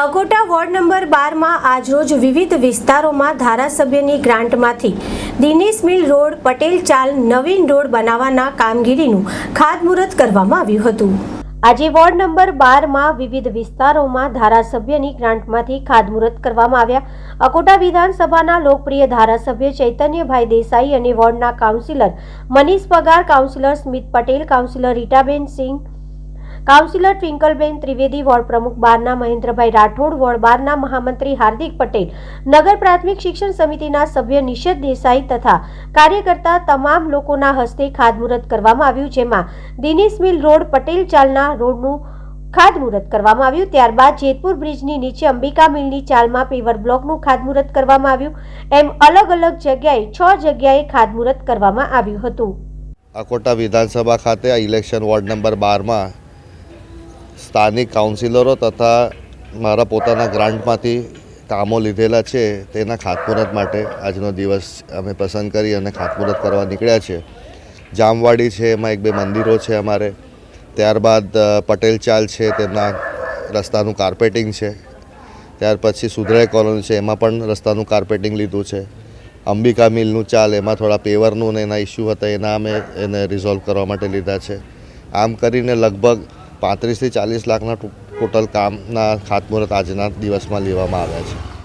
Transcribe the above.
Akota ward number બારમાં આજરોજ વિવિધ વિસ્તારોમાં ધારાસભ્યની ગ્રાન્ટમાંથી દિનેશ મિલ રોડ, પટેલ ચાલ, નવીન રોડ બનાવવાના કામગીરીનું ખાતમુહૂર્ત કરવામાં આવ્યું હતું. આજે વોર્ડ નંબર બારમાં વિવિધ વિસ્તારોમાં ધારાસભ્યની ગ્રાન્ટમાંથી ખાતમુહૂર્ત કરવામાં આવ્યા. અકોટા વિધાનસભાના લોકપ્રિય ધારાસભ્ય ચૈતન્યભાઈ દેસાઈ અને વોર્ડના councillor Manish Pagar, councillor Smit Patel, councillor Ritaben Singh councillor Twinkleben Trivedi, ward પ્રમુખ બારના મહેન્દ્રભાઈ રાઠોડ, વોર્ડ બારના મહામંત્રી હાર્દિક પટેલ, નગર પ્રાથમિક શિક્ષણ સમિતિના સભ્ય નિષેધ દેસાઈ તથા કાર્યકર્તા તમામ લોકોના હસ્તે ખાતમુહૂર્ત કરવામાં આવ્યું, જેમાં દિનેશ મિલ રોડ, પટેલ ચાલના રોડનું ખાતમુહૂર્ત કરવામાં આવ્યું. ત્યારબાદ જેતપુર બ્રિજની નીચે અંબિકા મિલની ચાલમાં પેવર બ્લોકનું ખાતમુહૂર્ત કરવામાં આવ્યું. એમ અલગ અલગ જગ્યાએ છ જગ્યાએ ખાતમુહૂર્ત કરવામાં આવ્યું હતું. અકોટા વિધાનસભા ખાતે ઇલેક્શન વોર્ડ નંબર બારમાં સ્થાનિક કાઉન્સિલરો તથા મારા પોતાના ગ્રાન્ટમાંથી કામો લીધેલા છે, તેના ખાતમુહૂર્ત માટે આજનો દિવસ અમે પસંદ કરી અને ખાતમુહૂર્ત કરવા નીકળ્યા છે. જામવાડી છે, એમાં એક બે મંદિરો છે અમારે. ત્યારબાદ પટેલ ચાલ છે, તેમના રસ્તાનું કાર્પેટિંગ છે. ત્યાર પછી સુધરાય કોલોની છે, એમાં પણ રસ્તાનું કાર્પેટિંગ લીધું છે. અંબિકા મિલનું ચાલ, એમાં થોડા પેવરનું ને એના ઇસ્યુ હતા, એના અમે એને રિઝોલ્વ કરવા માટે લીધા છે. આમ કરીને લગભગ પાંત્રીસથી ચાલીસ લાખના ટોટલ કામના ખાતમુહૂર્ત આજના દિવસમાં લેવામાં આવ્યા છે.